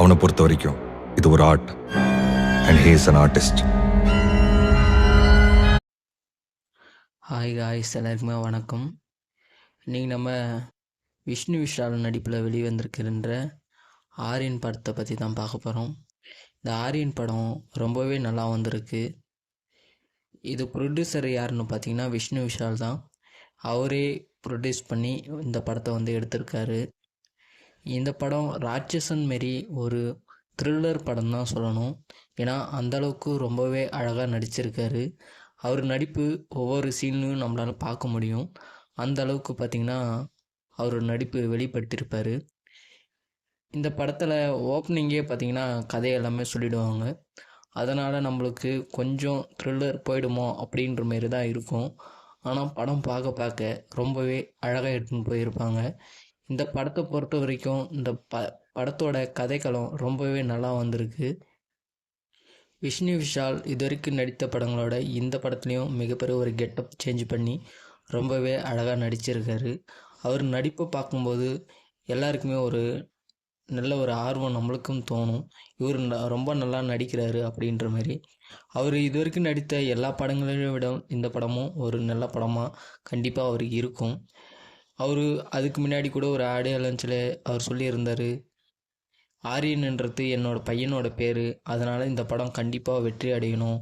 அவனை பொறுத்த வரைக்கும் இது ஒரு art and he is an artist hi guys எல்லாருக்குமே வணக்கம். இன்றைக்கி நம்ம விஷ்ணு விஷால் நடிப்பில் வெளிவந்திருக்கின்ற ஆரியன் படத்தை பற்றி தான் பார்க்க போகிறோம் இந்த ஆரியன் படம் ரொம்பவே நல்லா வந்திருக்கு. இது ப்ரொடியூசர் யாருன்னு பார்த்தீங்கன்னா விஷ்ணு விஷால் தான். அவரே ப்ரொடியூஸ் பண்ணி இந்த படத்தை வந்து எடுத்திருக்காரு. இந்த படம் ராட்சசன் மாரி ஒரு த்ரில்லர் படம் தான் சொல்லணும். ஏன்னா அந்தளவுக்கு ரொம்பவே அழகாக நடிச்சிருக்காரு. அவர் நடிப்பு ஒவ்வொரு சீன்லையும் நம்மளால் பார்க்க முடியும். அந்த அளவுக்கு பார்த்திங்கன்னா அவர் நடிப்பு வெளிப்படுத்தியிருப்பார். இந்த படத்தில் ஓப்பனிங்கே பார்த்திங்கன்னா கதை எல்லாமே சொல்லிடுவாங்க. அதனால் நம்மளுக்கு கொஞ்சம் த்ரில்லர் போயிடுமோ அப்படின்ற மாரி தான் இருக்கும். ஆனால் படம் பார்க்க பார்க்க ரொம்பவே அழகாக எடுத்துன்னு போயிருப்பாங்க. இந்த படத்தை பொறுத்த வரைக்கும் இந்த ப படத்தோட கதைக்களம் ரொம்பவே நல்லா வந்திருக்கு. விஷ்ணு விஷால் இது வரைக்கும் நடித்த படங்களோட இந்த படத்துலேயும் மிகப்பெரிய ஒரு கெட்டப் சேஞ்ச் பண்ணி ரொம்பவே அழகாக நடிச்சிருக்காரு. அவர் நடிப்பை பார்க்கும்போது எல்லாருக்குமே ஒரு நல்ல ஒரு ஆர்வம் நம்மளுக்கும் தோணும். இவர் ந- ரொம்ப நல்லா நடிக்கிறாரு அப்படின்ற மாதிரி. அவர் இது வரைக்கும் நடித்த எல்லா படங்களையும் விட இந்த படமும் ஒரு நல்ல படமாக கண்டிப்பாக அவருக்கு இருக்கும். அவர் அதுக்கு முன்னாடி கூட ஒரு ஆடியோ லஞ்சில் அவர் சொல்லியிருந்தார். ஆரியன்ன்றது என்னோடய பையனோட பேர். அதனால் இந்த படம் கண்டிப்பாக வெற்றி அடையணும்.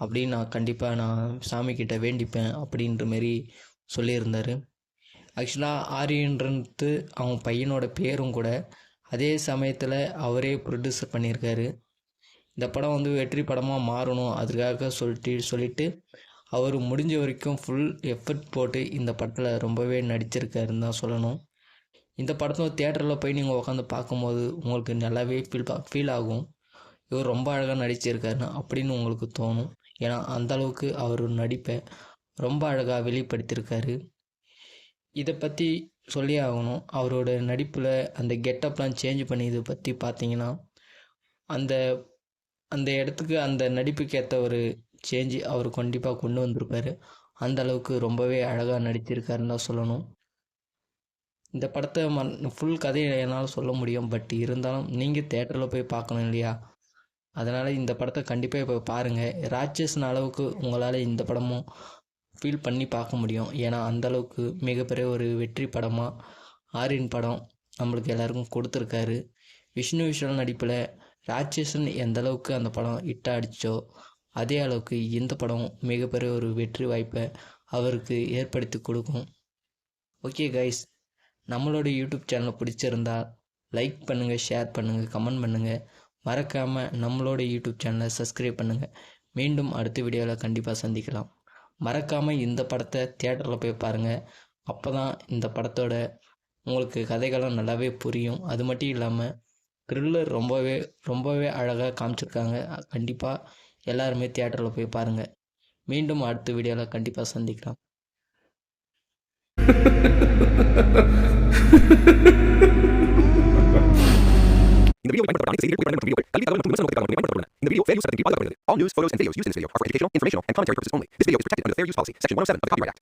அப்படின்னு நான் கண்டிப்பாக நான் சாமிக்கிட்ட வேண்டிப்பேன் அப்படின்ற மாரி சொல்லியிருந்தார். ஆக்சுவலாக ஆரியன்றது அவன் பையனோட பேரும் கூட அதே சமயத்தில் அவரே ப்ரொடியூசர் பண்ணியிருக்காரு. இந்த படம் வந்து வெற்றி படமாக மாறணும் அதுக்காக சொல்லிட்டு சொல்லிட்டு அவர் முடிஞ்ச வரைக்கும் ஃபுல் எஃபர்ட் போட்டு இந்த படத்தில் ரொம்பவே நடிச்சிருக்காருன்னு தான் சொல்லணும். இந்த படத்தை தேட்டரில் போய் நீங்கள் உட்காந்து பார்க்கும்போது உங்களுக்கு நல்லாவே ஃபீல் ஃபீல் ஆகும். இவர் ரொம்ப அழகாக நடிச்சிருக்காருன்னு அப்படின்னு உங்களுக்கு தோணும். ஏன்னா அந்த அளவுக்கு அவர் நடிப்பை ரொம்ப அழகாக வெளிப்படுத்தியிருக்காரு இதை பற்றி சொல்லி ஆகணும். அவரோட நடிப்பில் அந்த கெட்டப்லாம் சேஞ்ச் பண்ணி இதை பற்றி பார்த்தீங்கன்னா அந்த அந்த இடத்துக்கு அந்த நடிப்புக்கு ஏற்ற ஒரு சேஞ்சு அவர் கண்டிப்பாக கொண்டு வந்திருப்பார். அந்த அளவுக்கு ரொம்பவே அழகாக நடிச்சிருக்காருன்னு தான் சொல்லணும். இந்த படத்தை மன் ஃபுல் கதையை என்னால் சொல்ல முடியும். பட் இருந்தாலும் நீங்கள் தேட்டரில் போய் பார்க்கணும் இல்லையா? அதனால் இந்த படத்தை கண்டிப்பாக இப்போ பாருங்கள் ராட்சஸ்ன அளவுக்கு உங்களால் இந்த படமும் ஃபீல் பண்ணி பார்க்க முடியும். ஏன்னா அந்த அளவுக்கு மிகப்பெரிய ஒரு வெற்றி படமாக ஆரியன் படம் நம்மளுக்கு எல்லாருக்கும் கொடுத்துருக்காரு. விஷ்ணு விஷால் நடிப்பில் ராட்சசன் எந்தளவுக்கு அந்த படம் ஹிட் அதே அளவுக்கு இந்த படம் மிகப்பெரிய ஒரு வெற்றி வாய்ப்பை அவருக்கு ஏற்படுத்தி கொடுக்கும். ஓகே கைஸ் நம்மளோட யூடியூப் சேனலை பிடிச்சிருந்தா லைக் பண்ணுங்கள் ஷேர் பண்ணுங்கள் கமெண்ட் பண்ணுங்கள் மறக்காமல் நம்மளோட யூடியூப் சேனலை சப்ஸ்கிரைப் பண்ணுங்கள் மீண்டும் அடுத்த வீடியோவில் கண்டிப்பாக சந்திக்கலாம். மறக்காமல் இந்த படத்தை தியேட்டரில் போய் பாருங்கள் அப்போ தான் இந்த படத்தோட உங்களுக்கு கதைகளும் நல்லாவே புரியும். அது மட்டும் இல்லாமல் த்ரில்லர் ரொம்பவே ரொம்பவே அழகாக காமிச்சிருக்காங்க கண்டிப்பாக எல்லாருமே தியேட்டரில் போய் பாருங்கள் மீண்டும் அடுத்த வீடியோவில் கண்டிப்பாக சந்திக்கலாம் இந்த வீடியோ பயன்படுத்தப்பட்ட செய்திகள் பயன்படுத்தும் கல்வி தகவல் மற்றும் இந்த வீடியோ சட்டத்தின் பாதுகாக்கப்படுகிறது all news photos and videos used in this video are for educational informational and commentary purposes only this video is protected under the fair use policy section 107 of the copyright act